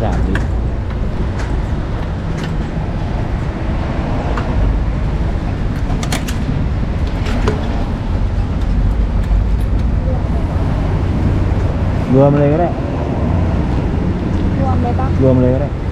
giảm đi gồm lấy cái này gồm lấy bác. Gồm cái này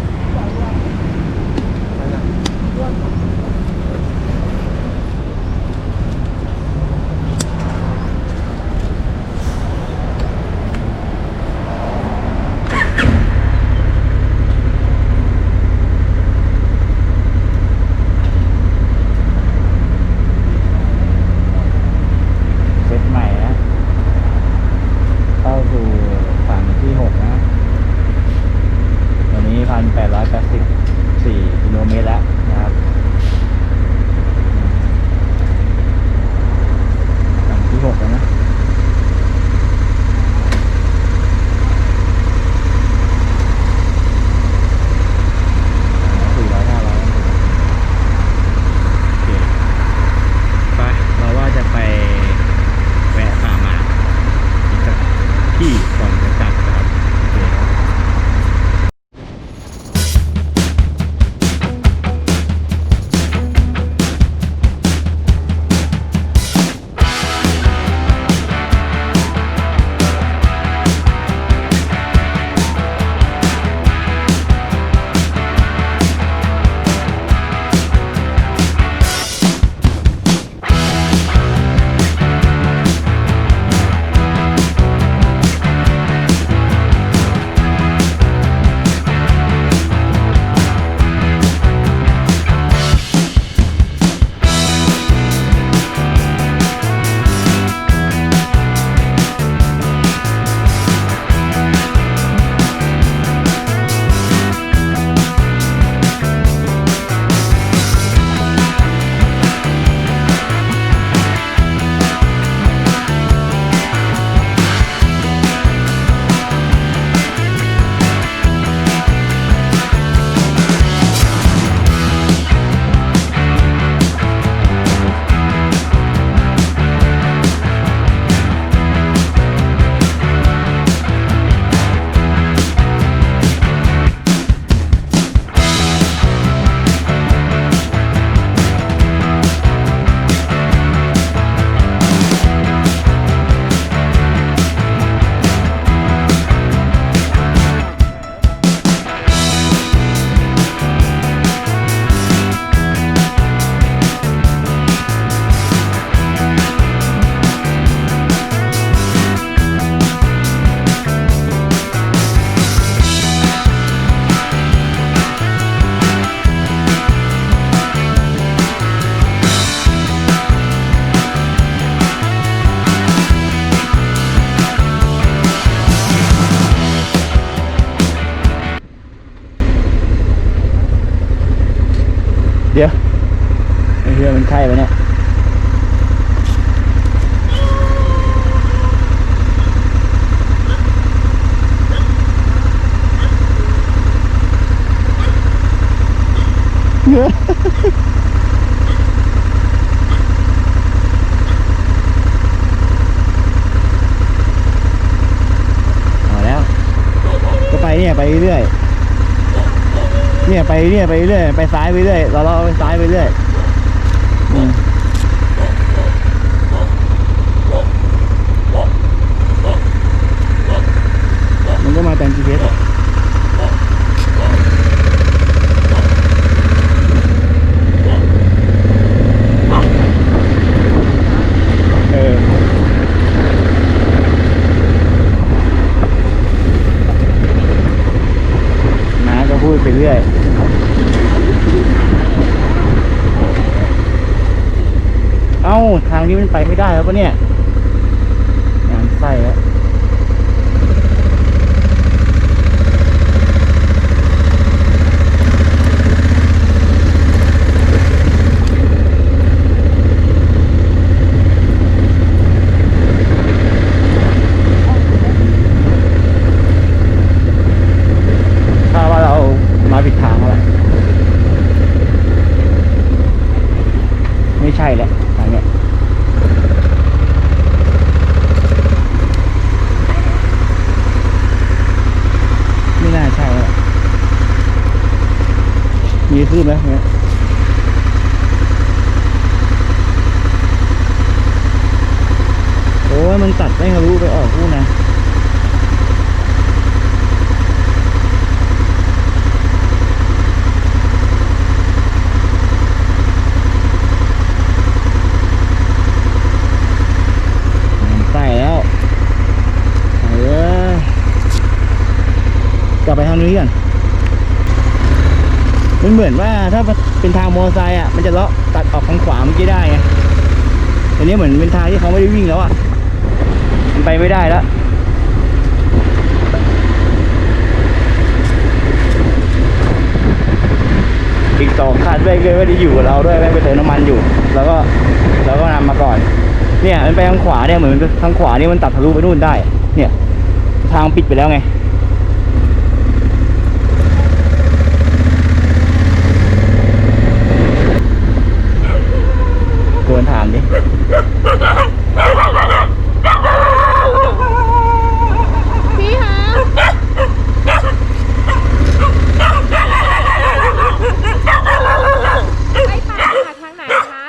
เอาแล้ว ก็ไปเนี่ยไปเรื่อยเนี่ยไปเนี่ยไปเรื่อยไปซ้ายไปเรื่อยเราเราไปซ้ายไปเรื่อยมันก็มาแต่ม GPS อะ นี้มันไปไม่ได้แล้วปะเนี่ย เหมือนว่าถ้าเป็นทางมอเตอร์ไซค์อะมันจะเลาะตัดออกทางขวาเมื่อกี้ได้ไงอันนี้เหมือนเป็นทางที่เขาไม่ได้วิ่งแล้วอะมันไปไม่ได้แล้วอีกสองคันแม่งเลยไม่ได้อยู่กับเราด้วยไปเติมน้ำมันอยู่ แล้วก็แล้วก็นำมาก่อน เนี่ยมันไปทางขวาเนี่ยเหมือนทางขวานี่มันตัดทะลุไปนู่นได้ เนี่ย ทางปิดไปแล้วไง กวนถามดิ พี่คะไปป่าหมากทางไหนคะ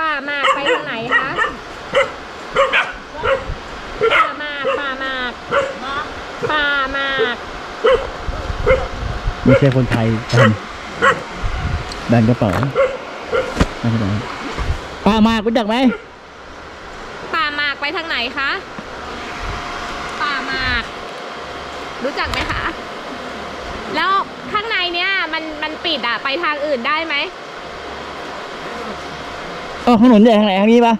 ป่าหมากไปทางไหนคะ ป่าหมาก ป่าหมาก ป่าหมาก ไม่ใช่คนไทยดันดันกระเป๋าดันกระเป๋าป้ามากรู้จักไหมป่าหมากไปทางไหนคะ ป่าหมาก รู้จักไหมคะ แล้วข้างในเนี้ยมันมันปิดอะไปทางอื่นได้ไหมเออถนนใหญ่ทางไหนทางนี้ปะ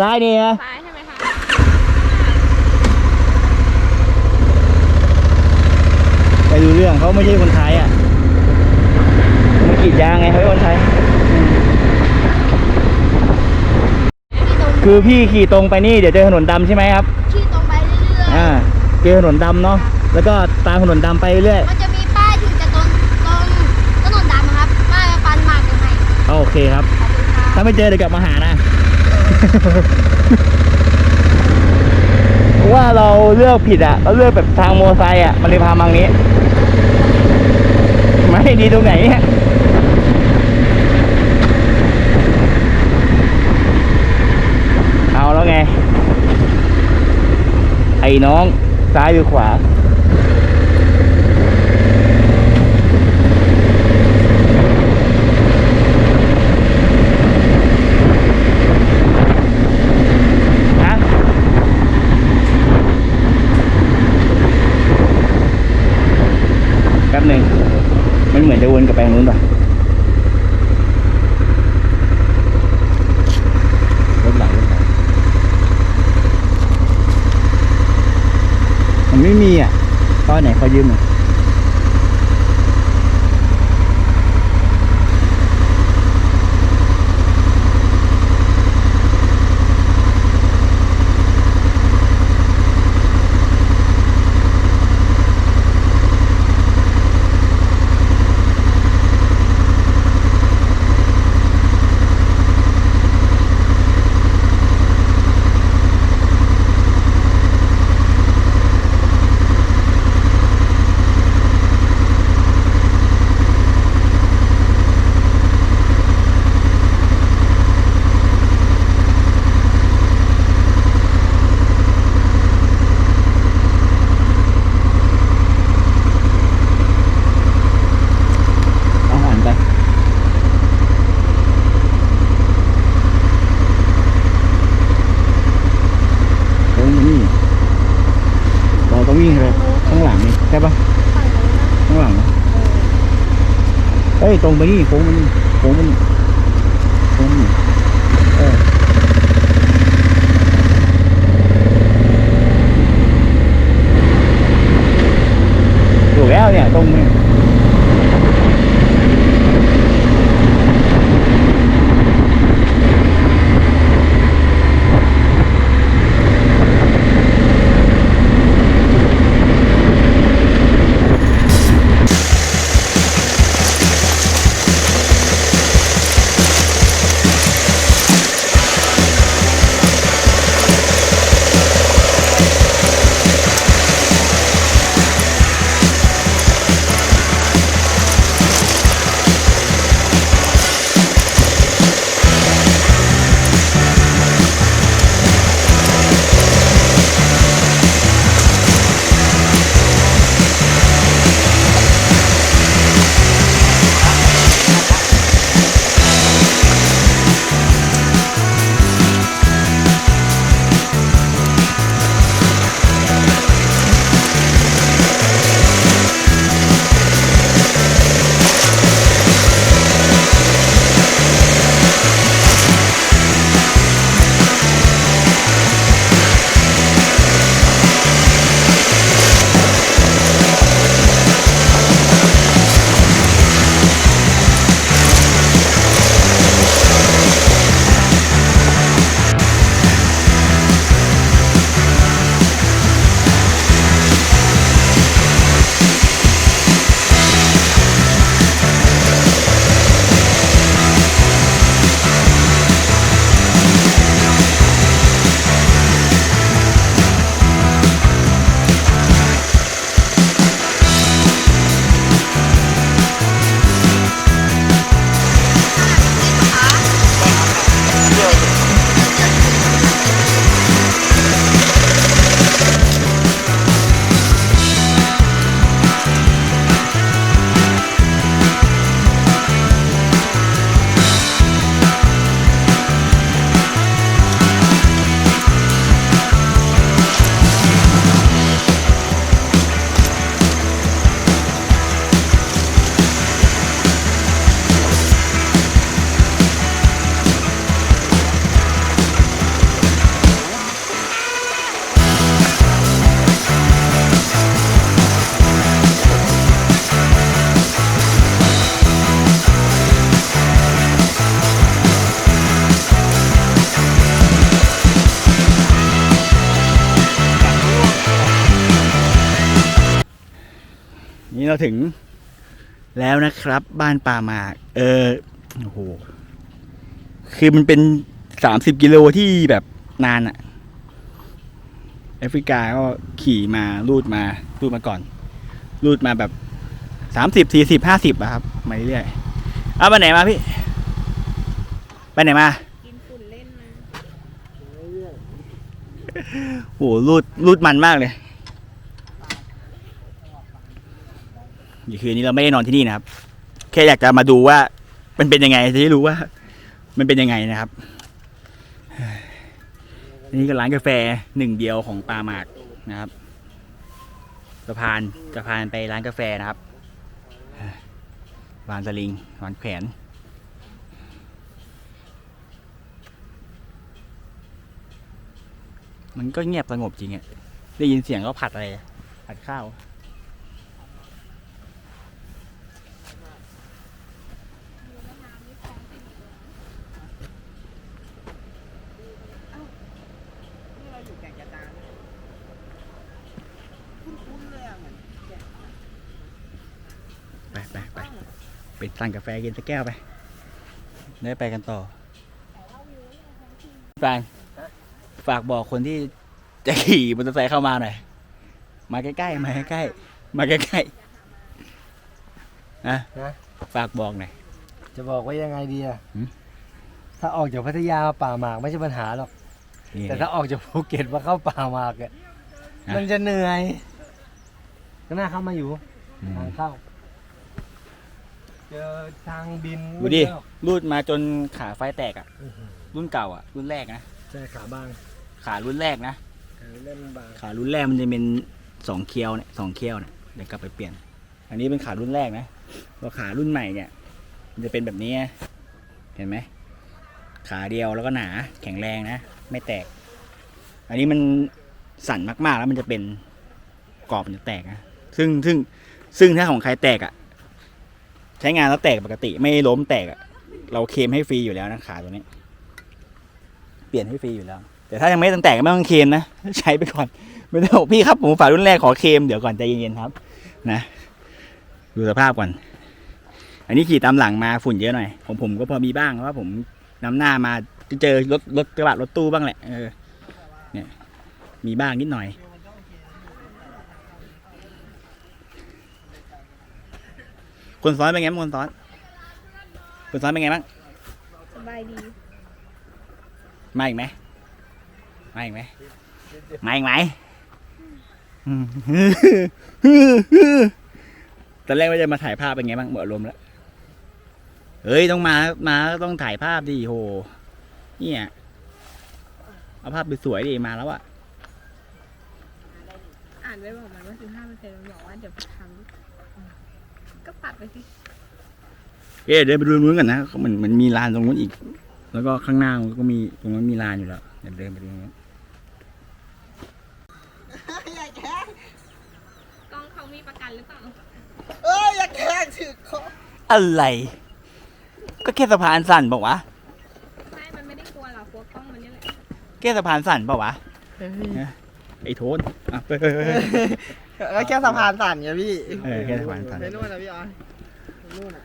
ซ้ายนี่นะซ้ายใช่ไหมคะไป ดูเรื่องเขาไม่ใช่คนไทยอะมันกรีดยางไงเขาเป็นคนไทย คือพี่ขี่ตรงไปนี่เดี๋ยวเจอถนนดำใช่ไหมครับขี่ตรงไปเรื่อยอ่าเจอถนนดำเนาะแล้วก็ตามถนนดำไปเรื่อยๆมันจะมีป้ายถึงจะตรงตรงถนนดำครับป้ายปันหมากยังไงโอเคครับขอบคุณครับ ถ้าไม่เจอเดี๋ยวกลับมาหานะเพราะว่าเราเลือกผิดอะเราเลือกแบบทางโมอไซค์อะ มันเลยพามาทางนี้ ไม่ดีตรงไหนเนี่ยเอาแล้วไง ไอ้น้องซ้ายหรือขวาฮะแป๊บหนึ่ง มันเหมือนจะวนกลับไปทางนู้นป่ะรถหลังรถหลังมันไม่มีอะตอนไหนเขายืมอะเอาหันไป โค้งมานี่เราต้องวิ่งเลยข้างหลังนี่ใช่ปะ ฝั่งนู้นนะ ข้างหลังนะเฮ้ย ตรงไปนี่โค้งมันโค้งมัน เราถึงแล้วนะครับ บ้านป่าหมาก เออโอ้โหคือมันเป็นสามสิบกิโลที่แบบนานอะแอฟริกาก็ขี่มาลูดมาลูดมาก่อน ลูดมาแบบสามสิบสี่สิบห้าสิบอะครับมาเรื่อยๆเอาไปไหนมาพี่ ไปไหนมากินฝุ่นเล่นมาโอ้โหรูดรูดมันมากเลย คืนนี้เราไม่ได้นอนที่นี่นะครับ แค่อยากจะมาดูว่า มันเป็นยังไงจะได้รู้ว่า มันเป็นยังไงนะครับอันนี้ก็ร้านกาแฟหนึ่งเดียวของปาหมากนะครับสะพานสะพานไปร้านกาแฟนะครับวานสลิงวานแขวนมันก็เงียบสงบจริงอะได้ยินเสียงก็ผัดอะไรผัดข้าว ไปไปไป ไปสั่งกาแฟกินสักแก้วไปได้ไปกันต่อฟางฝากบอกคนที่จะขี่มอเตอร์ไซค์เข้ามาหน่อย มาใกล้ๆ มาใกล้ๆ มาใกล้ๆนะนะฝากบอกหน่อย จะบอกว่ายังไงดีอะหืม ถ้าออกจากพัทยามาป่าหมากไม่ใช่ปัญหาหรอก นี่ แต่ถ้าออกจากภูเก็ตมาเข้าป่าหมากเนี่ยนะ มันจะเหนื่อยก็น่าเข้ามาอยู่อืมทางเข้า เจอทางบินดูดิไม่เจอหรอกรูดมาจนขาไฟแตกอะ อื้อหือรุ่นเก่าอะ รุ่นแรกนะ ใช่ขาบางขารุ่นแรกนะ ขาเล่นบางขารุ่นแรกมันจะเป็นสองเคียวเนี่ยสองเคียวเนี่ยเดี๋ยวกลับไปเปลี่ยน อันนี้เป็นขารุ่นแรกนะพอขารุ่นใหม่เนี่ย มันจะเป็นแบบนี้นะเห็นไหมขาเดียวแล้วก็หนาแข็งแรงนะไม่แตก อันนี้มันสั่นมากๆแล้วมันจะเป็นกรอบมันจะแตกนะซึ่งซึ่งซึ่งถ้าของใครแตกอะ่ะ ใช้งานแล้วแตกปกติไม่ล้มแตกเราเคลมให้ฟรีอยู่แล้วนะขาตัวนี้ เปลี่ยนให้ฟรีอยู่แล้ว แต่ถ้ายังไม่ตั้งแตกก็ไม่ต้องเคลมนะใช้ไปก่อนไม่ต้องพี่ครับผมฝารุ่นแรกขอเคลมเดี๋ยวก่อนใจเย็นๆครับ นะดูสภาพก่อน อันนี้ขี่ตามหลังมาฝุ่นเยอะหน่อยผมผมก็พอมีบ้างเพราะว่าผมนำหน้ามาเจอรถรถกระบะรถตู้บ้างแหละเออเนี่ยมีบ้างนิดหน่อย คนซ้อนเป็นไงบ้างคนซ้อน คนซ้อนเป็นไงบ้างสบายดี มาอีกไหมมาอีกไหมมาอีกไหมอืมตอนแรกว่าจะมาถ่ายภาพเป็นไงบ้างหมดอารมณ์แล้ว เฮ้ยต้องมา มาต้องถ่ายภาพดิโห เนี่ยเอาภาพสวยๆดิมาแล้วอะอ่านไว้บอกมันว่าสิบห้าเปอร์เซ็นต์มันบอกว่าเดี๋ยวไปทำ ก็ปัดไปสิเอ๊ะเดินไปดูตรงนู้นกันนะมันมันมีลานตรงนู้นอีก แล้วก็ข้างหน้ามันก็มีตรงนั้นมีลานอยู่แล้วเดี๋ยวเดินไปดูตรงนู้นกล้องเขามีประกันหรือเปล่าเอ้ยอย่าแกล้งถือคออะไร ก็แค่สะพานสั่นเปล่าวะไม่มันไม่ได้กลัวหรอกกลัวกล้องมันนี่แหละ แค่สะพานสั่นเปล่าวะไอ้โทนอะเฮ้ ยเฮ้ยเฮ้ยเฮ้ยก็แค่สะพานสั่นไงพี่เออแค่สะพานสั่น ไปนู่นนะพี่ออยนู่นอะ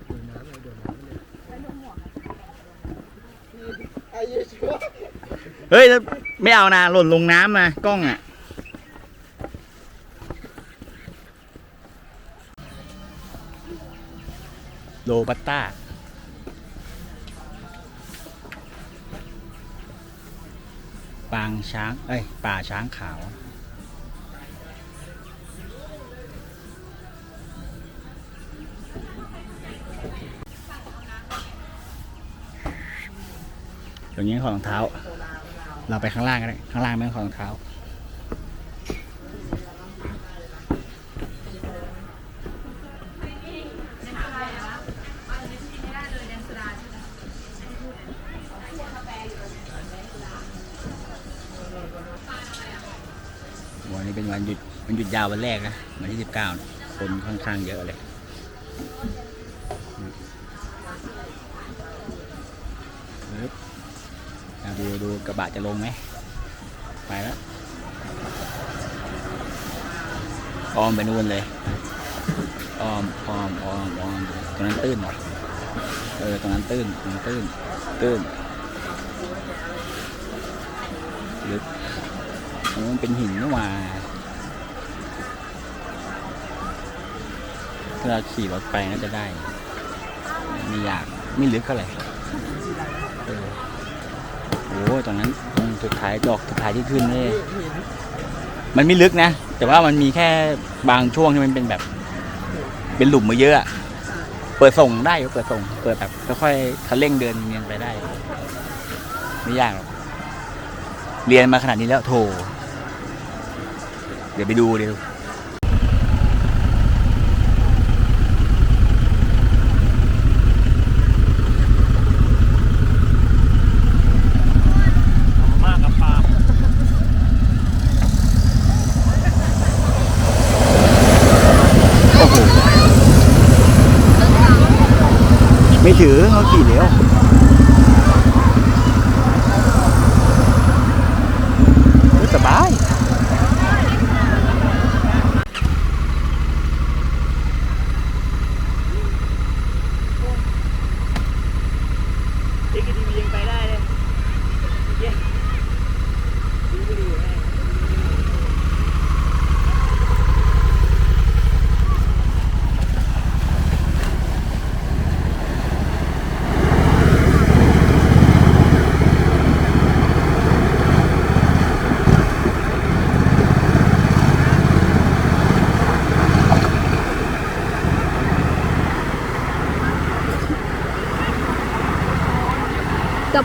อายุชัวเฮ้ยแล้วไม่เอานะหล่นลงน้ำนะกล้องอะโลบัตต้า ปางช้าง เอ้ย ป่าช้างขาว ตรงนี้ของรองเท้า เราไปข้างล่างก็ได้ข้างล่างไม่ต้องของรองเท้าวันนี้เป็นวันหยุดวันหยุดยาววันแรกนะวันที่สิบเก้าคนค่อนข้างเยอะเลยปึ๊บ ดูดูกระบะจะลงไหมไปแล้วอ้อมไปนู่นเลยออมออมออมออมตรงนั้นตื้นเหรอเออตรงนั้นตื้นตรงนั้นตื้นตื้นลึกตรงนั้นเป็นหินนี่ว่าถ้าเราขี่รถไปน่าจะได้ ไม่ยาก ไม่ลึกเท่าไหร่ เออโอ้ตรงนั้นตรงสุดท้ายดอกสุดท้ายที่ขึ้นนี่มันไม่ลึกนะ แต่ว่ามันมีแค่บางช่วงที่มันเป็นแบบ เป็นหลุมมาเยอะอะเปิดส่งได้เปิดส่ง เปิดแบบค่อยๆคันเร่งเดินเนียนไปได้ ไม่ยากหรอกเรียนมาขนาดนี้แล้วโถเดี๋ยวไปดูเดี๋ยว มากกับปลา โอ้โหไม่ถือเขาขี่เร็วเฮ้ยสบาย เอ็กซ์ทีวียังไปได้เลยเย้ดูไปดูแม่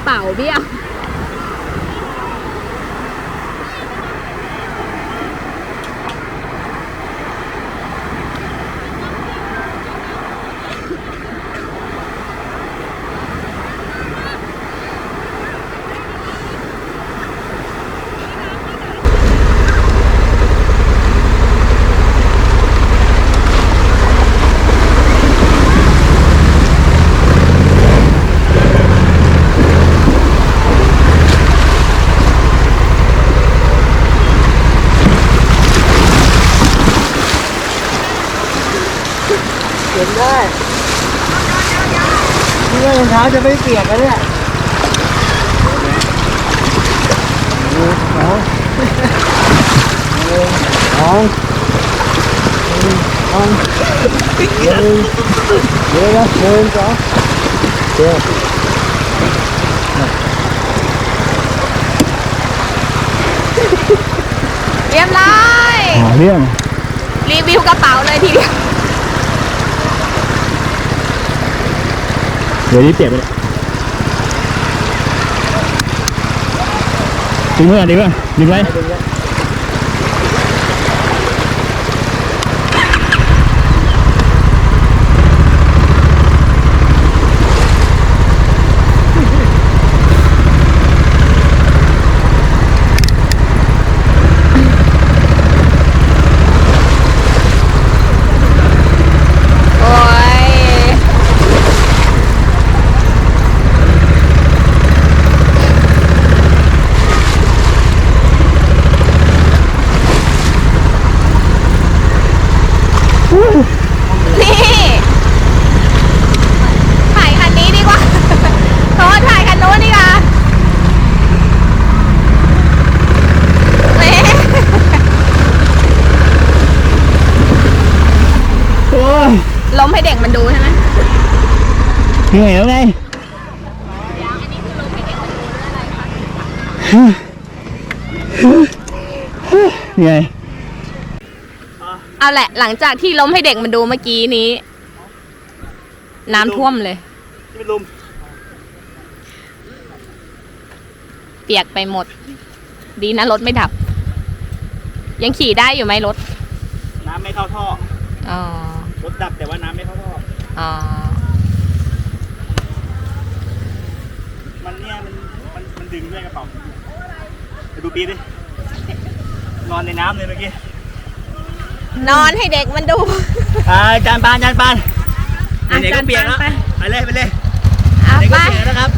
กระเป๋าเบี้ยวเก็บได้นี่ว่ารองเท้าจะไม่เปียกกันเนี่ยสองสองสองหนึ่งเดี๋ยวนะหนึ่งสองเดี๋ยวเรียบร้อย หาเรื่อง รีวิวกระเป๋าเลยทีเดียว ดี๋ยวนี้เจ็บไปเลยดึงเมื่อดีป่ะดึงไว้ โอ้ย นี่ ถ่ายคันนี้ดีกว่า โทษถ่ายคันโน้นดีกว่าเอ๊ะ โอ้ย ล้มให้เด็กมันดูใช่ไหม เหนื่อยแล้วไง เหนื่อยเอาแหละ หลังจากที่ล้มให้เด็กมันดูเมื่อกี้นี้ น้ำท่วมเลยนี่เป็นลมเปียกไปหมด ดีนะรถไม่ดับ ยังขี่ได้อยู่ไหมรถ น้ำไม่เข้าท่ออ๋อรถดับแต่ว่าน้ำไม่เข้าท่ออ๋อมันเนี่ยมันมันมันดึงด้วยกระเป๋าไปดูปีดิ นอนในน้ำเลยเมื่อกี้นอนให้เด็กมันดูอ่าจานปานจานปานเด็กก็เปลี่ยนแล้วไปเลยไปเลยเด็กก็เปลี่ยนแล้วครับ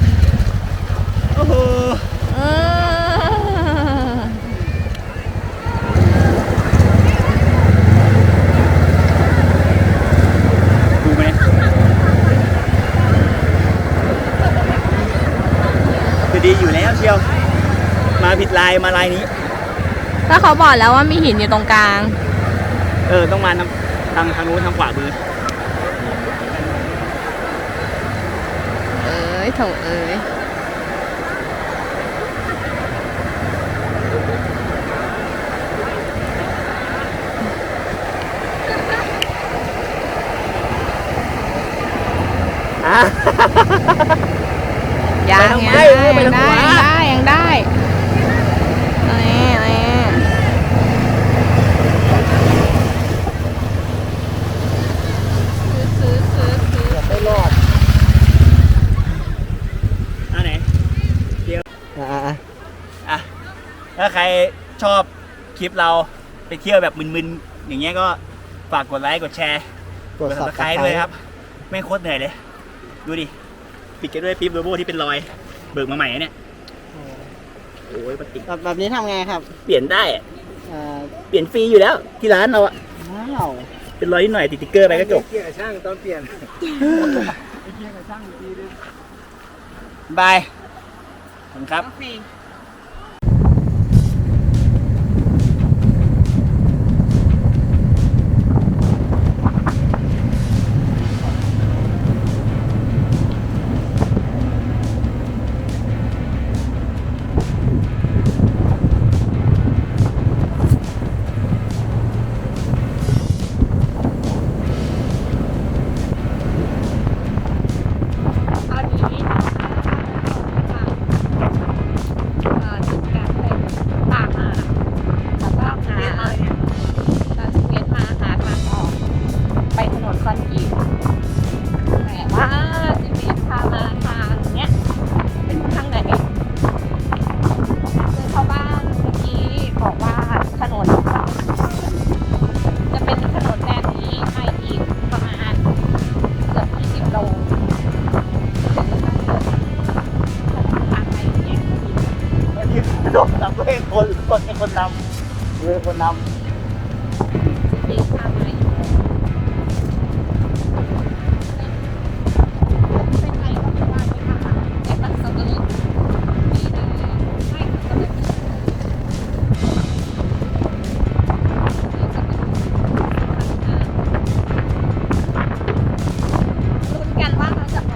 โอ้โหดูไหมคือดีอยู่แล้วเชียว มาผิดลายมาลายนี้ ถ้าเขาบอกแล้วว่ามีหินอยู่ตรงกลาง เออ ต้องมาทางทางทางนู้นทางขวามือเอ้ยโถเอ้ยอะ ยังไปทางยังซ้ายเออไปยังทางได้ขวายังได้ยังได้นี่นี่ซื้อซื้อซื้อ ไม่รอด อันไหน อะอะ อะ ถ้าใครชอบคลิปเราไปเที่ยวแบบมึนๆ อย่างเงี้ยก็ฝากกดไลค์กดแชร์กดกดสับ subscribe ตะไคร้ด้วยครับแม่งโคตรเหนื่อยเลย ดูดิปิดกันด้วยปิ๊บโลโบที่เป็นรอย เบิกมาใหม่นะเนี่ยโอ้ยปฏิกแบบแบบนี้ทำไงครับเปลี่ยนได้อะเอ่อเปลี่ยนฟรีอยู่แล้ว ที่ร้านเราอะว้าวเป็นรอยนิดหน่อยติดสติ๊กเกอร์ไปก็จบเกี่ยวกับช่างตอนเปลี่ยนบายขอบคุณครับเอา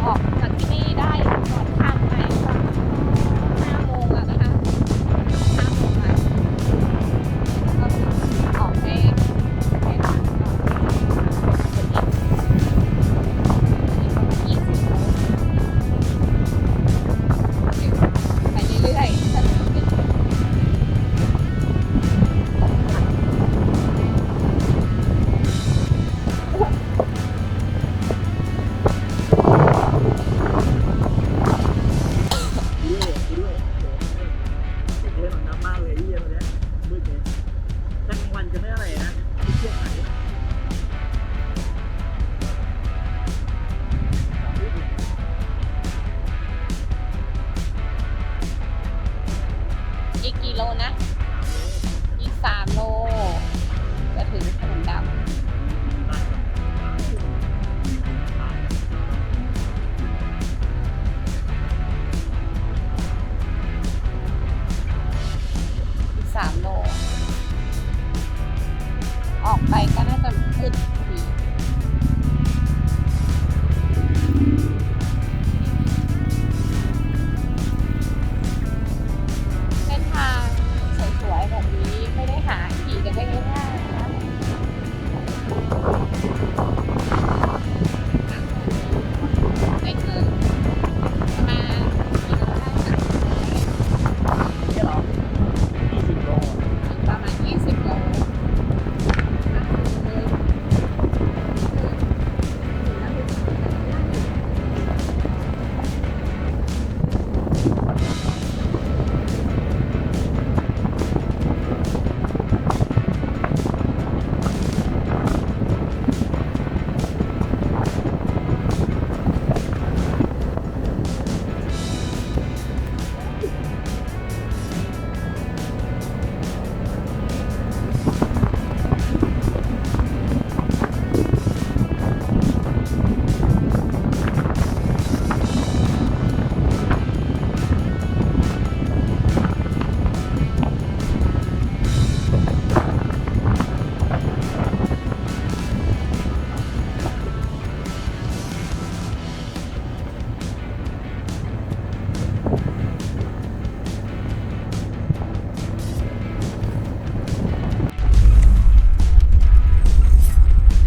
ออกจากที่นี่ได้